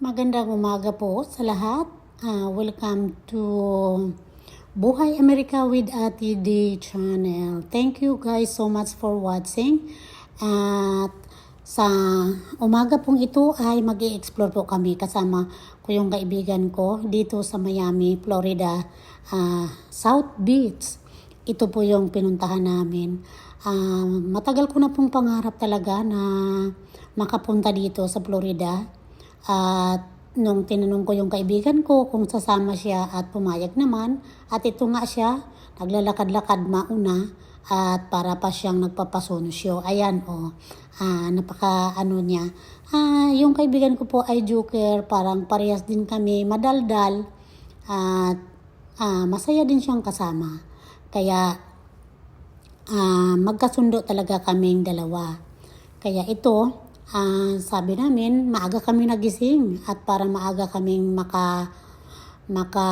Magandang umaga po sa lahat. Ah, welcome to Buhay Amerika with Ate D channel. Thank you guys so much for watching. At sa umaga pong ito ay mag explore po kami kasama ko yung kaibigan ko dito sa Miami, Florida, ah, South Beach. Ito po yung pinuntahan namin. Ah, matagal ko na pong pangarap talaga na makapunta dito sa Florida. At nung tinanong ko yung kaibigan ko kung sasama siya at pumayag naman, at ito nga siya, naglalakad-lakad mauna at para pa siyang nagpapasonosyo. Ayan o, ah, napaka ano niya. Ah, yung kaibigan ko po ay joker, parang parehas din kami, madaldal at ah, masaya din siyang kasama. Kaya ah, magkasundo talaga kaming dalawa. Kaya ito, ah, sabi namin, maaga kami nagising at para maaga kaming maka maka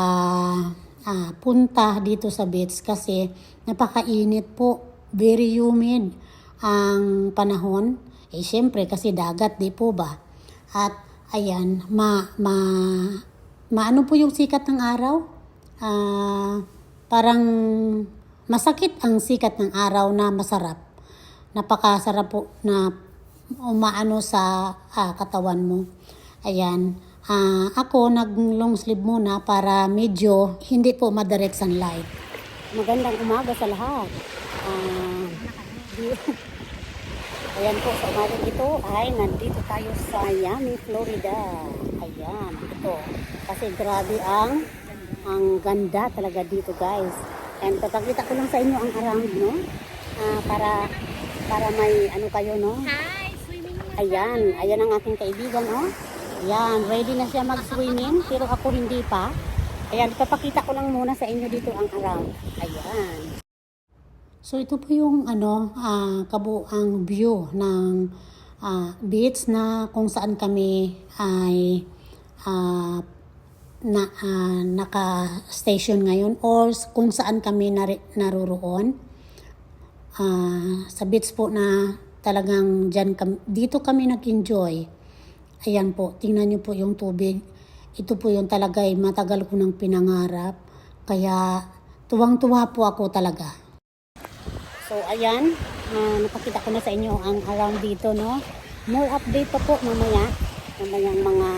ah, punta dito sa beach kasi napakainit po, very humid ang panahon. Eh syempre kasi dagat di po ba? At ayan, ma ma maano po yung sikat ng araw? Ah, parang masakit ang sikat ng araw na masarap. Napakasarap po na umaano sa ah, katawan mo. Ayan. Ah, ako nag long sleeve muna para medyo hindi po madirect sunlight. Magandang umaga sa lahat. Ah, di- Ayan po, sa umagang ito ay nandito tayo sa Miami, Florida. Ayan, ito. Kasi grabe ang ang ganda talaga dito guys. And papakita ko lang sa inyo ang around, no? Ah, para para may ano kayo, no? Hi. Ayan, ayan ang aking kaibigan, oh. Ayan, ready na siya mag-swimming, pero ako hindi pa. Ayan, ipapakita ko lang muna sa inyo dito ang around. Ayan. So ito po yung ano, ah, kabuang view ng ah, beach na kung saan kami ay ah, na ah, naka-station ngayon or kung saan kami nari, naroroon. Ah, sa beach po na talagang dyan kami, dito kami nag-enjoy. Ayan po, tingnan niyo po yung tubig. Ito po yung talaga ay matagal ko nang pinangarap. Kaya tuwang-tuwa po ako talaga. So ayan, ah, napakita ko na sa inyo ang around dito, no? More update pa po mamaya. Mamayang mga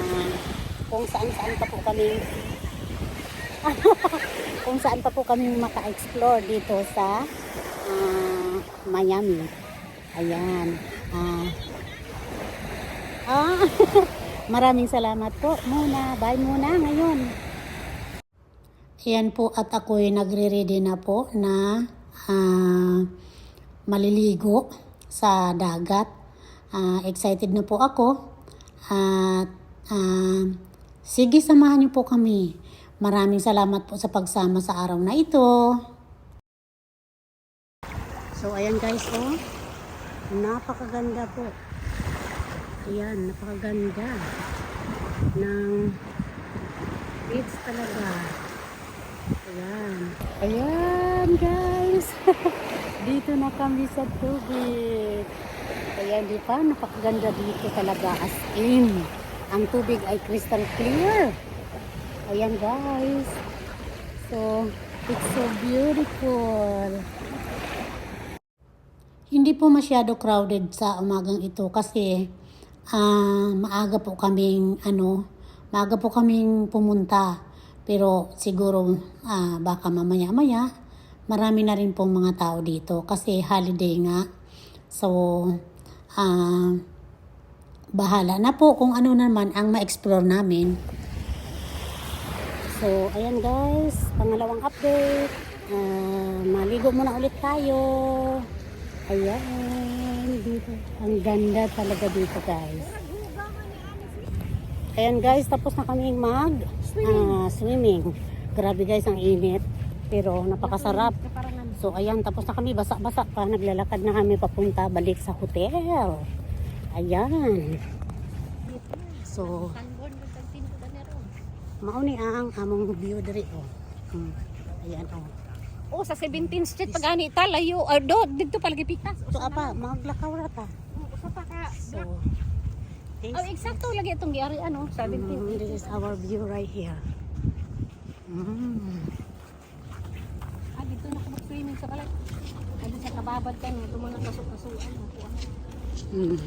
kung saan-saan pa po kami kung saan pa po kami maka-explore dito sa ah, Miami. Ayan. Ah, ah, maraming salamat po muna. Bye muna ngayon. Ayan po at ako'y nagre-ready na po na ah, maliligo sa dagat. Ah, excited na po ako. At ah, sige, samahan niyo po kami. Maraming salamat po sa pagsama sa araw na ito. So, ayan guys, oh. Napakaganda po. Ayan, napakaganda ng beach talaga. Ayan. Ayan, guys. dito na kami sa tubig. Ayan, di ba? Napakaganda dito talaga as in. Ang tubig ay crystal clear. Ayan, guys. So, it's so beautiful. Hindi po masyado crowded sa umagang ito kasi ah, maaga po kaming ano, maaga po kaming pumunta. Pero siguro ah, baka mamaya-maya marami na rin pong mga tao dito kasi holiday nga. So ah, bahala na po kung ano naman ang ma-explore namin. So, ayan guys, pangalawang update. Ah, maligo muna ulit tayo. Ayan, dito. Ang ganda talaga dito guys. Ayan guys, tapos na kami mag ah, swimming. Grabe guys, ang init. Pero napakasarap. So ayan, tapos na kami basa-basa pa. Naglalakad na kami papunta balik sa hotel. Ayan. So, mauni ang among view diri oh. Hmm. Ayan oh. Oh, sa 17th Street pag ani ta layo. Ah, do dito palagi pitas. So apa, maglakaw ra ta. Usa pa ka. So, Oh, eksakto lagi itong giyari ano, 17. Mm, this is our view right here. Mm. Ah, dito na ako mag-swimming sa kalat. Ano sa kababad ka nung tumang nakasuk-kasuan. Mm.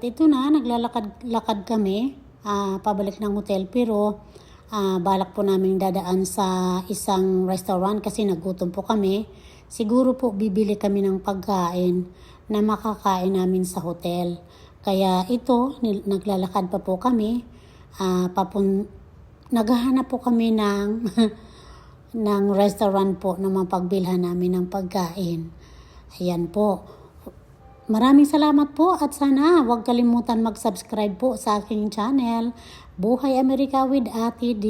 At ito na, naglalakad-lakad kami ah, pabalik ng hotel pero ah, balak po namin dadaan sa isang restaurant kasi nagutom po kami. Siguro po bibili kami ng pagkain na makakain namin sa hotel. Kaya ito, naglalakad pa po kami. ah, papun naghahanap po kami ng ng restaurant po na mapagbilhan namin ng pagkain. Ayan po. Maraming salamat po at sana huwag kalimutan mag-subscribe po sa aking channel, Buhay Amerika with Ate D.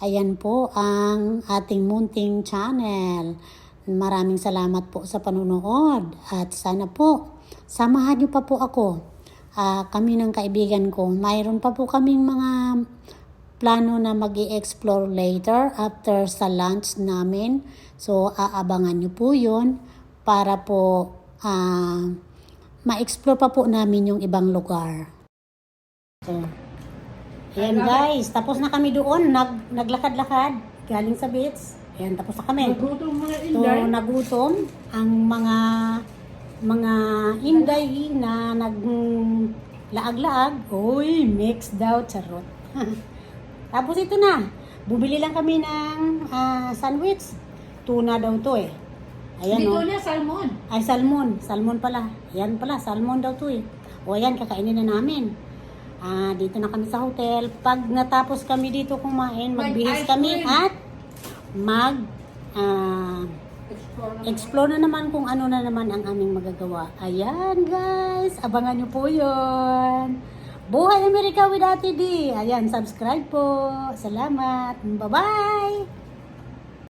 Ayan po ang ating munting channel. Maraming salamat po sa panunood at sana po samahan niyo pa po ako. Ah, kami ng kaibigan ko. Mayroon pa po kaming mga plano na mag explore later after sa lunch namin. So, aabangan nyo po yun para po ah, ma-explore pa po namin yung ibang lugar. So, ayan guys, tapos na kami doon. Nag, naglakad-lakad galing sa beach. Ayan, tapos na kami. Nagutom mga So, inday. nagutom ang mga mga inday na nag laag-laag. Uy, mixed daw, charot. Tapos ito na, bumili lang kami ng ah, sandwich. Tuna daw to eh. Ayan Dito oh. na salmon. Ay, salmon. Salmon pala. Ayan pala, salmon daw to eh. O ayan, kakainin na namin. Ah, dito na kami sa hotel. Pag natapos kami dito kumain, magbihis ice kami cream. at mag ah, Explore na. explore na naman kung ano na naman ang aming magagawa. Ayan guys, abangan nyo po yun. Buhay Amerika with Ate D. Ayan, subscribe po. Salamat. Bye-bye.